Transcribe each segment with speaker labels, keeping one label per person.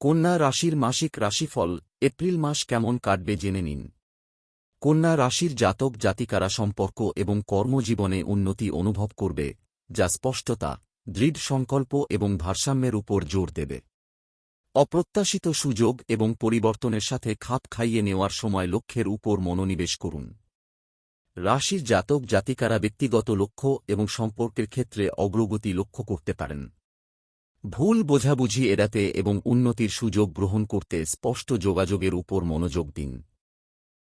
Speaker 1: কন্যা রাশির মাসিক রাশিফল, এপ্রিল মাস কেমন কাটবে জেনে নিন। কন্যা রাশির জাতক জাতিকারা সম্পর্ক এবং কর্মজীবনে উন্নতি অনুভব করবে, যা স্পষ্টতা, দৃঢ় সংকল্প এবং ভারসাম্যের উপর জোর দেবে। অপ্রত্যাশিত সুযোগ এবং পরিবর্তনের সাথে খাপ খাইয়ে নেওয়ার সময় লক্ষ্যের উপর মনোনিবেশ করুন। রাশির জাতক জাতিকারা ব্যক্তিগত লক্ষ্য এবং সম্পর্কের ক্ষেত্রে অগ্রগতি লক্ষ্য করতে পারেন। ভুল বোঝাবুঝি এড়াতে এবং উন্নতির সুযোগ গ্রহণ করতে স্পষ্ট যোগাযোগের উপর মনোযোগ দিন।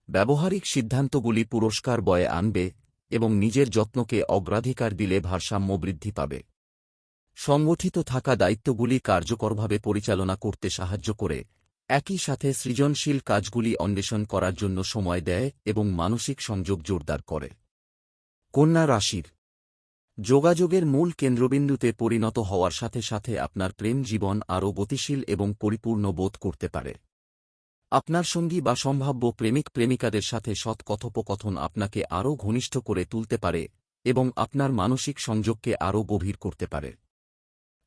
Speaker 1: ব্যবহারিক সিদ্ধান্তগুলি পুরস্কার বয়ে আনবে এবং নিজের যত্নকে অগ্রাধিকার দিলে ভারসাম্য বৃদ্ধি পাবে। সংগঠিত থাকা দায়িত্বগুলি কার্যকরভাবে পরিচালনা করতে সাহায্য করে। একই সাথে সৃজনশীল কাজগুলি অন্বেষণ করার জন্য সময় দেয় এবং মানসিক সংযোগ জোরদার করে। কন্যা রাশির যোগাযোগের মূল কেন্দ্রবিন্দুতে পরিণত হওয়ার সাথে সাথে আপনার প্রেম জীবন আরও গতিশীল এবং পরিপূর্ণ বোধ করতে পারে। আপনার সঙ্গী বা সম্ভাব্য প্রেমিক প্রেমিকাদের সাথে সৎ কথোপকথন আপনাকে আরও ঘনিষ্ঠ করে তুলতে পারে এবং আপনার মানসিক সংযোগকে আরও গভীর করতে পারে।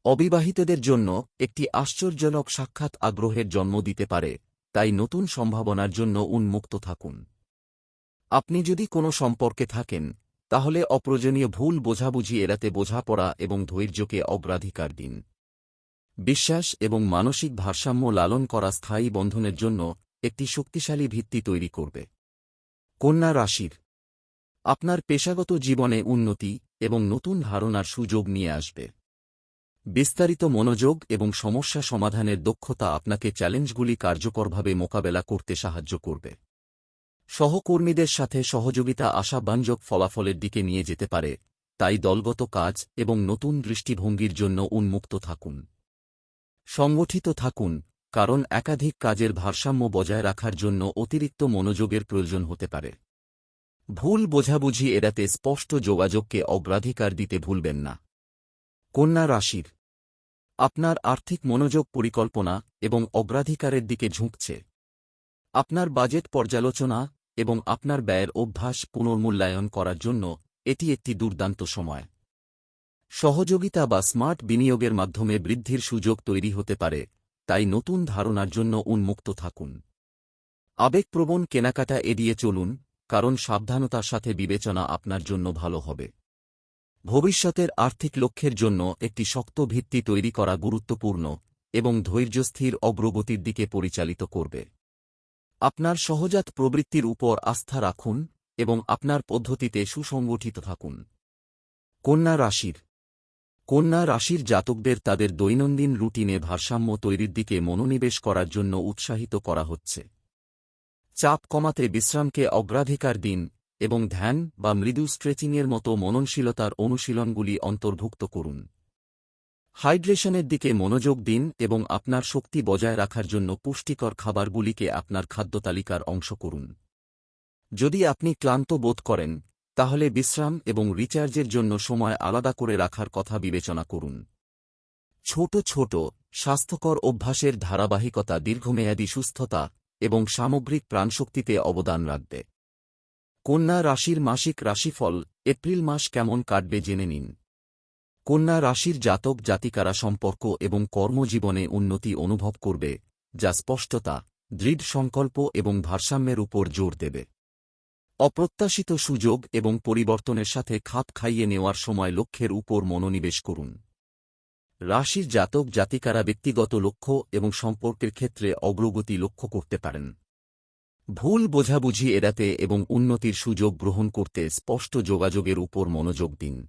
Speaker 1: অবিবাহিতদের জন্য একটি আশ্চর্যজনক সাক্ষাৎ আগ্রহের জন্ম দিতে পারে, তাই নতুন সম্ভাবনার জন্য উন্মুক্ত থাকুন। আপনি যদি কোনো সম্পর্কে থাকেন তাহলে অপ্রয়োজনীয় ভুল বোঝাবুঝি এড়াতে বোঝাপড়া এবং ধৈর্যকে অগ্রাধিকার দিন। বিশ্বাস এবং মানসিক ভারসাম্য লালন করা স্থায়ী বন্ধনের জন্য একটি শক্তিশালী ভিত্তি তৈরি করবে। কন্যা রাশির। আপনার পেশাগত জীবনে উন্নতি এবং নতুন ধারণার সুযোগ নিয়ে আসবে। বিস্তারিত মনোযোগ এবং সমস্যা সমাধানের দক্ষতা আপনাকে চ্যালেঞ্জগুলি কার্যকরভাবে মোকাবেলা করতে সাহায্য করবে। সহকর্মীদের সাথে সহযোগিতা আশাব্যঞ্জক ফলাফলের দিকে নিয়ে যেতে পারে, তাই দলগত কাজ এবং নতুন দৃষ্টিভঙ্গির জন্য উন্মুক্ত থাকুন। সংগঠিত থাকুন, কারণ একাধিক কাজের ভারসাম্য বজায় রাখার জন্য অতিরিক্ত মনোযোগের প্রয়োজন হতে পারে। ভুল বোঝাবুঝি এড়াতে স্পষ্ট যোগাযোগকে অগ্রাধিকার দিতে ভুলবেন না। কন্যা রাশির, আপনার আর্থিক মনোযোগ পরিকল্পনা এবং অগ্রাধিকারের দিকে ঝুঁকছে। আপনার বাজেট পর্যালোচনা এবং আপনার ব্যয়ের অভ্যাস পুনর্মূল্যায়ন করার জন্য এটি একটি দুর্দান্ত সময়। সহযোগিতা বা স্মার্ট বিনিয়োগের মাধ্যমে বৃদ্ধির সুযোগ তৈরি হতে পারে, তাই নতুন ধারণার জন্য উন্মুক্ত থাকুন। আবেগপ্রবণ কেনাকাটা এড়িয়ে চলুন, কারণ সাবধানতার সাথে বিবেচনা আপনার জন্য ভালো হবে। ভবিষ্যতের আর্থিক লক্ষ্যের জন্য একটি শক্ত ভিত্তি তৈরি করা গুরুত্বপূর্ণ এবং ধৈর্যস্থির অগ্রগতির দিকে পরিচালিত করবে। আপনার সহজাত প্রবৃত্তির উপর আস্থা রাখুন এবং আপনার পদ্ধতিতে সুসংগঠিত থাকুন। কন্যা রাশির। কন্যা রাশির জাতকদের তাদের দৈনন্দিন রুটিনে ভারসাম্য তৈরির দিকে মনোনিবেশ করার জন্য উৎসাহিত করা হচ্ছে। চাপ কমাতে বিশ্রামকে অগ্রাধিকার দিন এবং ধ্যান বা মৃদু স্ট্রেচিংয়ের মতো মননশীলতার অনুশীলনগুলি অন্তর্ভুক্ত করুন। হাইড্রেশনের দিকে মনোযোগ দিন এবং আপনার শক্তি বজায় রাখার জন্য পুষ্টিকর খাবারগুলিকে আপনার খাদ্যতালিকার অংশ করুন। যদি আপনি ক্লান্ত বোধ করেন, তাহলে বিশ্রাম এবং রিচার্জের জন্য সময় আলাদা করে রাখার কথা বিবেচনা করুন। ছোট ছোট, স্বাস্থ্যকর অভ্যাসের ধারাবাহিকতা, দীর্ঘমেয়াদী সুস্থতা এবং সামগ্রিক প্রাণশক্তিতে অবদান রাখবে। কন্যা রাশির মাসিক রাশিফল এপ্রিল মাস কেমন কাটবে জেনে নিন। কন্যা রাশির জাতক জাতিকারা সম্পর্ক এবং কর্মজীবনে উন্নতি অনুভব করবে, যা স্পষ্টতা, দৃঢ় সংকল্প এবং ভারসাম্যের উপর জোর দেবে। অপ্রত্যাশিত সুযোগ এবং পরিবর্তনের সাথে খাপ খাইয়ে নেওয়ার সময় লক্ষ্যের উপর মনোনিবেশ করুন। রাশির জাতক জাতিকারা ব্যক্তিগত লক্ষ্য এবং সম্পর্কের ক্ষেত্রে অগ্রগতি লক্ষ্য করতে পারেন। ভুল বোঝাবুঝি এড়াতে এবং উন্নতির সুযোগ গ্রহণ করতে স্পষ্ট যোগাযোগের উপর মনোযোগ দিন।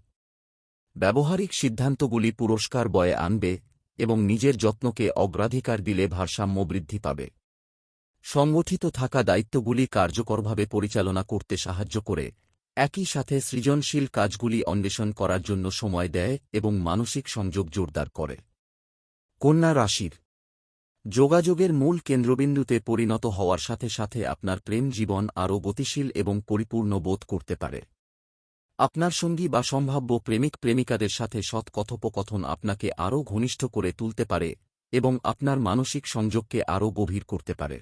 Speaker 1: ব্যবহারিক সিদ্ধান্তগুলি পুরস্কার বয়ে আনবে এবং নিজের যত্নকে অগ্রাধিকার দিলে ভারসাম্য বৃদ্ধি পাবে। সংগঠিত থাকা দায়িত্বগুলি কার্যকরভাবে পরিচালনা করতে সাহায্য করে, একই সাথে সৃজনশীল কাজগুলি অন্বেষণ করার জন্য সময় দেয় এবং মানসিক সংযোগ জোরদার করে। কন্যা রাশির যোগাযোগের মূল কেন্দ্রবিন্দুতে পরিণত হওয়ার সাথে সাথে আপনার প্রেম জীবন আরও গতিশীল এবং পরিপূর্ণ বোধ করতে পারে। আপনার সঙ্গী বা সম্ভাব্য প্রেমিক প্রেমিকাদের সাথে সৎ কথোপকথন আপনাকে আরও ঘনিষ্ঠ করে তুলতে পারে এবং আপনার মানসিক সংযোগকে আরও গভীর করতে পারে।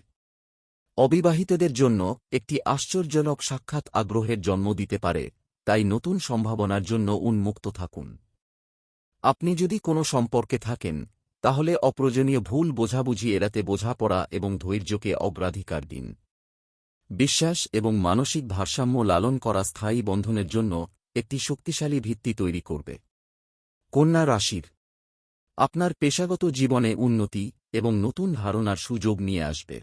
Speaker 1: অবিবাহিতদের জন্য একটি আশ্চর্যজনক সাক্ষাৎ আগ্রহের জন্ম দিতে পারে, তাই নতুন সম্ভাবনার জন্য উন্মুক্ত থাকুন। আপনি যদি কোনো সম্পর্কে থাকেন, তাহলে অপ্রয়োজনীয় ভুল বোঝাবুঝি এড়াতে বোঝাপড়া এবং ধৈর্যকে অগ্রাধিকার দিন। বিশ্বাস এবং মানসিক ভারসাম্য লালন করা স্থায়ী বন্ধনের জন্য একটি শক্তিশালী ভিত্তি তৈরি করবে। কন্যা রাশির। আপনার পেশাগত জীবনে উন্নতি এবং নতুন ধারণার সুযোগ নিয়ে আসবে।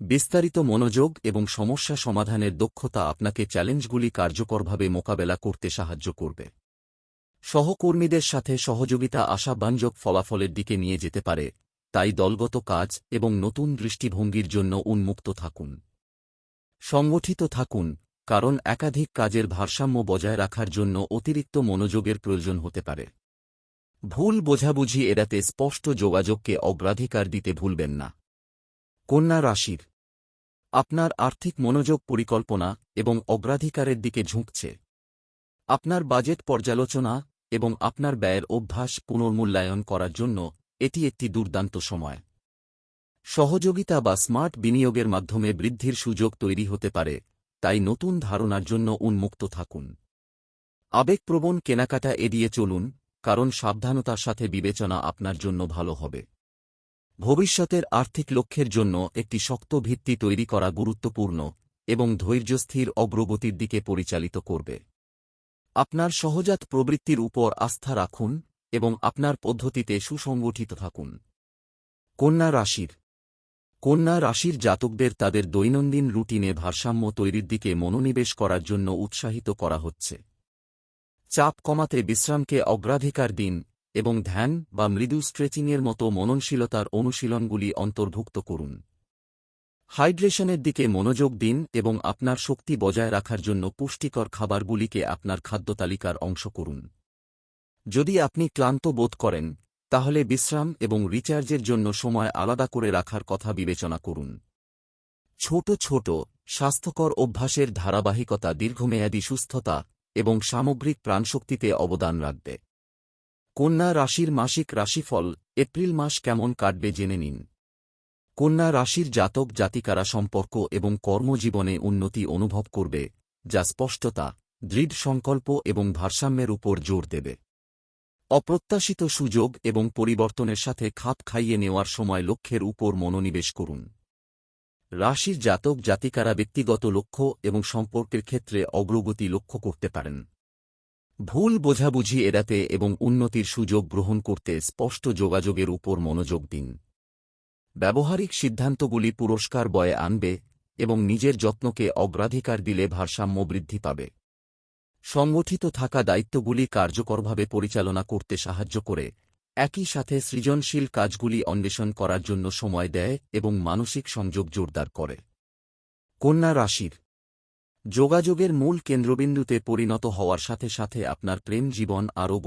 Speaker 1: বিস্তারিত মনোযোগ এবং সমস্যা সমাধানের দক্ষতা আপনাকে চ্যালেঞ্জগুলি কার্যকরভাবে মোকাবেলা করতে সাহায্য করবে। সহকর্মীদের সাথে সহযোগিতা আশাব্যঞ্জক ফলাফলের দিকে নিয়ে যেতে পারে, তাই দলগত কাজ এবং নতুন দৃষ্টিভঙ্গির জন্য উন্মুক্ত থাকুন। সংগঠিত থাকুন, কারণ একাধিক কাজের ভারসাম্য বজায় রাখার জন্য অতিরিক্ত মনোযোগের প্রয়োজন হতে পারে। ভুল বোঝাবুঝি এড়াতে স্পষ্ট যোগাযোগকে অগ্রাধিকার দিতে ভুলবেন না। কন্যা রাশির। আপনার আর্থিক মনোযোগ পরিকল্পনা এবং অগ্রাধিকারের দিকে ঝুঁকছে। আপনার বাজেট পর্যালোচনা এবং আপনার ব্যয়ের অভ্যাস পুনর্মূল্যায়ন করার জন্য এটি একটি দুর্দান্ত সময়। সহযোগিতা বা স্মার্ট বিনিয়োগের মাধ্যমে বৃদ্ধির সুযোগ তৈরি হতে পারে, তাই নতুন ধারণার জন্য উন্মুক্ত থাকুন। আবেগপ্রবণ কেনাকাটা এড়িয়ে চলুন, কারণ সাবধানতার সাথে বিবেচনা আপনার জন্য ভালো হবে। ভবিষ্যতের আর্থিক লক্ষ্যের জন্য একটি শক্ত ভিত্তি তৈরি করা গুরুত্বপূর্ণ এবং ধৈর্যস্থির অগ্রগতির দিকে পরিচালিত করবে। আপনার সহজাত প্রবৃত্তির উপর আস্থা রাখুন এবং আপনার পদ্ধতিতে সুসংগঠিত থাকুন। কন্যা রাশির কন্যা রাশির জাতকদের তাদের দৈনন্দিন রুটিনে ভারসাম্য তৈরির দিকে মনোনিবেশ করার জন্য উৎসাহিত করা হচ্ছে। চাপ কমাতে বিশ্রামকে অগ্রাধিকার দিন এবং ধ্যান বা মৃদু স্ট্রেচিংয়ের মতো মননশীলতার অনুশীলনগুলি অন্তর্ভুক্ত করুন। হাইড্রেশনের দিকে মনোযোগ দিন এবং আপনার শক্তি বজায় রাখার জন্য পুষ্টিকর খাবারগুলিকে আপনার খাদ্য তালিকার অংশ করুন। যদি আপনি ক্লান্ত বোধ করেন তাহলে বিশ্রাম এবং রিচার্জের জন্য সময় আলাদা করে রাখার কথা বিবেচনা করুন। ছোট ছোট, স্বাস্থ্যকর অভ্যাসের ধারাবাহিকতা দীর্ঘমেয়াদী সুস্থতা এবং সামগ্রিক প্রাণশক্তিতে অবদান রাখবে। কন্যা রাশির মাসিক রাশিফল এপ্রিল মাস কেমন কাটবে জেনে নিন। কন্যা রাশির জাতক জাতিকারা সম্পর্ক এবং কর্মজীবনে উন্নতি অনুভব করবে, যা স্পষ্টতা দৃঢ় সংকল্প এবং ভারসাম্যের উপর জোর দেবে। অপ্রত্যাশিত সুযোগ এবং পরিবর্তনের সাথে খাপ খাইয়ে নেওয়ার সময় লক্ষ্যের উপর মনোনিবেশ করুন। রাশির জাতক জাতিকারা ব্যক্তিগত লক্ষ্য এবং সম্পর্কের ক্ষেত্রে অগ্রগতি লক্ষ্য করতে পারেন। ভুল বোঝাবুঝি এড়াতে এবং উন্নতির সুযোগ গ্রহণ করতে স্পষ্ট যোগাযোগের উপর মনোযোগ দিন। ব্যবহারিক সিদ্ধান্তগুলি পুরস্কার বয়ে আনবে এবং নিজের যত্নকে অগ্রাধিকার দিলে ভারসাম্য বৃদ্ধি পাবে। সংগঠিত থাকা দায়িত্বগুলি কার্যকরভাবে পরিচালনা করতে সাহায্য করে। একই সাথে সৃজনশীল কাজগুলি অন্বেষণ করার জন্য সময় দেয় এবং মানসিক সংযোগ জোরদার করে। কন্যা রাশির। যোগাযোগের মূল কেন্দ্রবিন্দুতে পরিণত হওয়ার সাথে সাথে আপনার প্রেম জীবন আরও